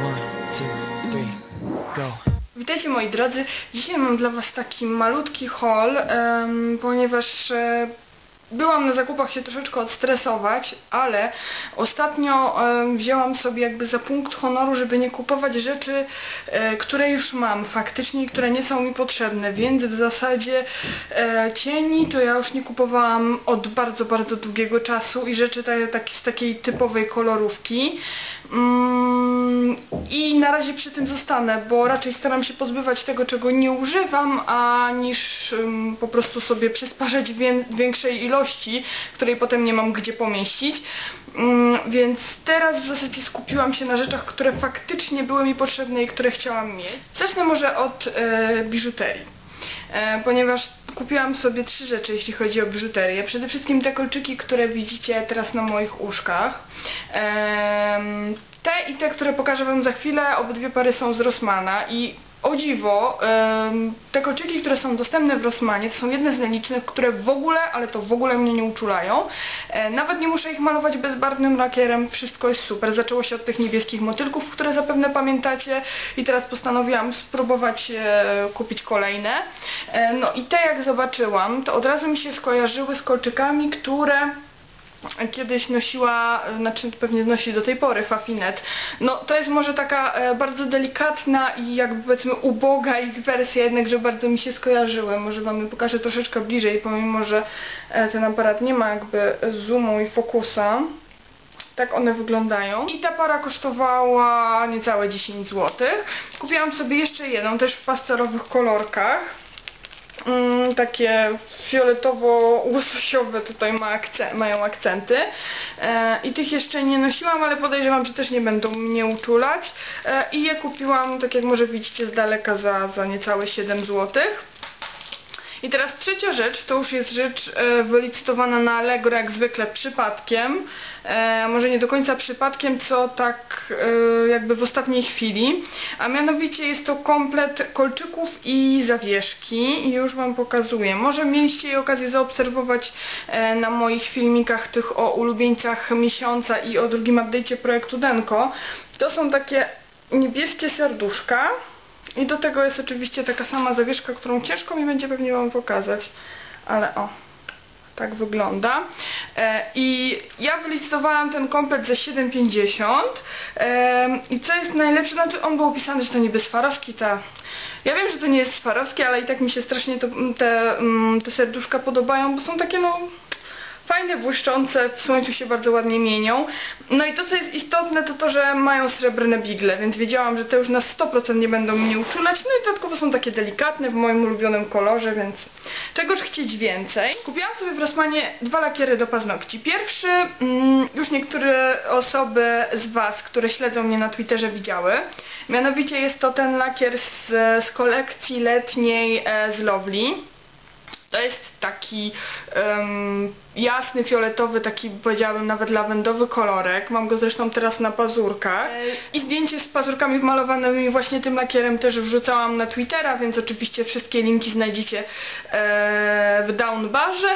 One, two, three, go. Witajcie moi drodzy. Dzisiaj mam dla Was taki malutki haul, em, ponieważ e, byłam na zakupach się troszeczkę odstresować, ale ostatnio wzięłam sobie jakby za punkt honoru, żeby nie kupować rzeczy, e, które już mam faktycznie i które nie są mi potrzebne, więc w zasadzie e, cieni to ja już nie kupowałam od bardzo, bardzo długiego czasu i rzeczy te, tak, z takiej typowej kolorówki. Mm, I na razie przy tym zostanę, bo raczej staram się pozbywać tego, czego nie używam, a niż po prostu sobie przysparzać wię większej ilości, której potem nie mam gdzie pomieścić. Więc teraz w zasadzie skupiłam się na rzeczach, które faktycznie były mi potrzebne i które chciałam mieć. Zacznę może od e, biżuterii. E, ponieważ kupiłam sobie trzy rzeczy, jeśli chodzi o biżuterię. Przede wszystkim te kolczyki, które widzicie teraz na moich uszkach. Te i te, które pokażę Wam za chwilę, obydwie pary są z Rossmana i o dziwo, te kolczyki, które są dostępne w Rossmanie, to są jedne z nielicznych, które w ogóle, ale to w ogóle mnie nie uczulają. E, nawet nie muszę ich malować bezbarwnym lakierem, wszystko jest super. Zaczęło się od tych niebieskich motylków, które zapewne pamiętacie i teraz postanowiłam spróbować e, kupić kolejne. E, no i te jak zobaczyłam, to od razu mi się skojarzyły z kolczykami, które kiedyś nosiła, znaczy pewnie nosi do tej pory Fafinet. No to jest może taka e, bardzo delikatna i jakby powiedzmy uboga ich wersja, jednakże bardzo mi się skojarzyły. Może wam pokażę troszeczkę bliżej, pomimo że e, ten aparat nie ma jakby zoomu i fokusa. Tak one wyglądają. I ta para kosztowała niecałe 10 zł. Kupiłam sobie jeszcze jedną, też w pasterowych kolorkach. Mm, takie fioletowo-łososiowe tutaj ma mają akcenty e, i tych jeszcze nie nosiłam, ale podejrzewam, że też nie będą mnie uczulać e, i je kupiłam, tak jak może widzicie z daleka za, za niecałe 7 złotych. I teraz trzecia rzecz, to już jest rzecz e, wylicytowana na Allegro jak zwykle przypadkiem. E, może nie do końca przypadkiem, co tak e, jakby w ostatniej chwili. A mianowicie jest to komplet kolczyków i zawieszki. I już Wam pokazuję. Może mieliście okazję zaobserwować na moich filmikach tych o ulubieńcach miesiąca i o drugim update'cie projektu Denko. To są takie niebieskie serduszka. I do tego jest oczywiście taka sama zawieszka, którą ciężko mi będzie pewnie Wam pokazać. Ale o, tak wygląda. E, I ja wylicytowałam ten komplet za 7,50 e, i co jest najlepsze, znaczy on był opisany, że to niby Swarowski, ta... Ja wiem, że to nie jest Swarowski, ale i tak mi się strasznie to, te, mm, te serduszka podobają, bo są takie no fajne, błyszczące, w słońcu się bardzo ładnie mienią. No i to, co jest istotne, to to, że mają srebrne bigle, więc wiedziałam, że te już na 100% nie będą mnie uczulać. No i dodatkowo są takie delikatne, w moim ulubionym kolorze, więc czegoż chcieć więcej. Kupiłam sobie w Rossmanie dwa lakiery do paznokci. Pierwszy, mm, już niektóre osoby z Was, które śledzą mnie na Twitterze widziały. Mianowicie jest to ten lakier z, z kolekcji letniej e, z Lovely. To jest taki um, jasny, fioletowy, taki powiedziałabym nawet lawendowy kolorek. Mam go zresztą teraz na pazurkach. I zdjęcie z pazurkami wmalowanymi właśnie tym lakierem też wrzucałam na Twittera, więc oczywiście wszystkie linki znajdziecie e, w downbarze.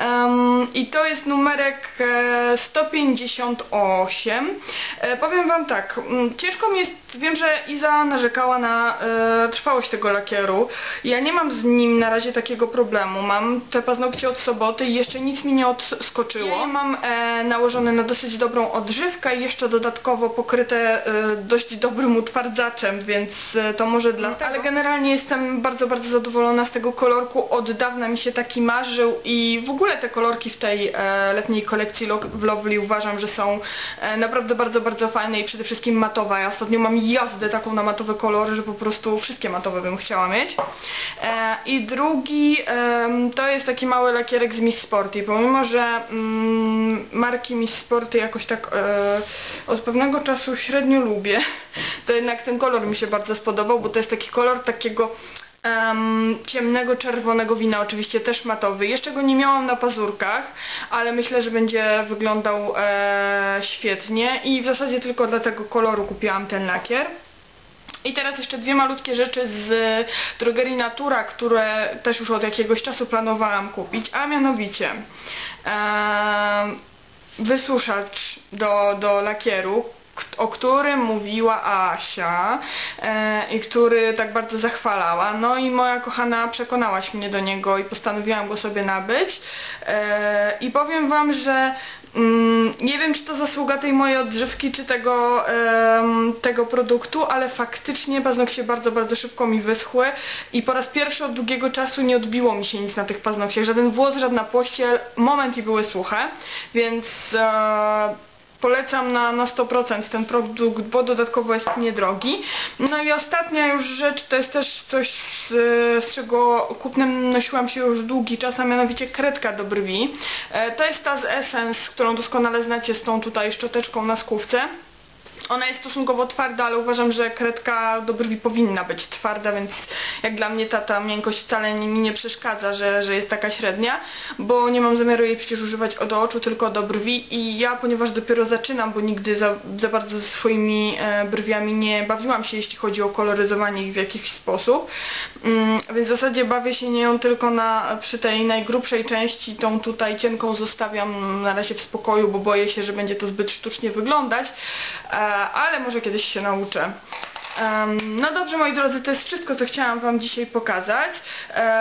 Um, I to jest numerek e, 158. E, powiem Wam tak, m, ciężko mi jest, wiem, że Iza narzekała na e, trwałość tego lakieru. Ja nie mam z nim na razie takiego problemu. Mam te paznokcie od soboty i jeszcze nic mi nie odskoczyło. Ja mam e, nałożone na dosyć dobrą odżywkę i jeszcze dodatkowo pokryte e, dość dobrym utwardzaczem, więc e, to może dlatego. Ale generalnie jestem bardzo, bardzo zadowolona z tego kolorku. Od dawna mi się taki marzył i w ogóle te kolorki w tej e, letniej kolekcji w Lovely uważam, że są e, naprawdę bardzo, bardzo fajne i przede wszystkim matowe. Ja ostatnio mam jazdę taką na matowe kolory, że po prostu wszystkie matowe bym chciała mieć. E, I drugi to jest taki mały lakierek z Miss Sporty. Pomimo, że mm, marki Miss Sporty jakoś tak od pewnego czasu średnio lubię, to jednak ten kolor mi się bardzo spodobał, bo to jest taki kolor takiego um, ciemnego czerwonego wina, oczywiście też matowy. Jeszcze go nie miałam na pazurkach, ale myślę, że będzie wyglądał e, świetnie i w zasadzie tylko dla tego koloru kupiłam ten lakier. I teraz jeszcze dwie malutkie rzeczy z drogerii Natura, które też już od jakiegoś czasu planowałam kupić, a mianowicie e, wysuszacz do, do lakieru o którym mówiła Asia e, i który tak bardzo zachwalała. No i moja kochana przekonałaś mnie do niego i postanowiłam go sobie nabyć. E, I powiem Wam, że mm, nie wiem, czy to zasługa tej mojej odżywki, czy tego, em, tego produktu, ale faktycznie paznokcie bardzo, bardzo szybko mi wyschły i po raz pierwszy od długiego czasu nie odbiło mi się nic na tych paznokciach. Żaden włos, żadna pościel, moment i były suche, więc e, polecam na, na 100% ten produkt, bo dodatkowo jest niedrogi. No i ostatnia już rzecz, to jest też coś, z, z czego kupnem nosiłam się już długi czas, a mianowicie kredka do brwi. E, to jest ta z Essence, którą doskonale znacie z tą tutaj szczoteczką na skówce. Ona jest stosunkowo twarda, ale uważam, że kredka do brwi powinna być twarda, więc jak dla mnie ta, ta miękkość wcale mi nie przeszkadza, że, że jest taka średnia, bo nie mam zamiaru jej przecież używać do oczu, tylko do brwi. I ja, ponieważ dopiero zaczynam, bo nigdy za, za bardzo ze swoimi e, brwiami nie bawiłam się, jeśli chodzi o koloryzowanie ich w jakiś sposób, mm, więc w zasadzie bawię się nią tylko na, przy tej najgrubszej części, tą tutaj cienką zostawiam na razie w spokoju, bo boję się, że będzie to zbyt sztucznie wyglądać, e, ale może kiedyś się nauczę. No dobrze moi drodzy, to jest wszystko co chciałam Wam dzisiaj pokazać.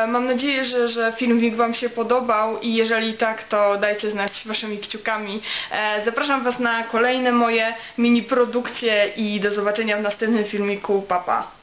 Mam nadzieję, że, że filmik Wam się podobał i jeżeli tak, to dajcie znać Waszymi kciukami. E, Zapraszam Was na kolejne moje mini produkcje i do zobaczenia w następnym filmiku. Pa, pa.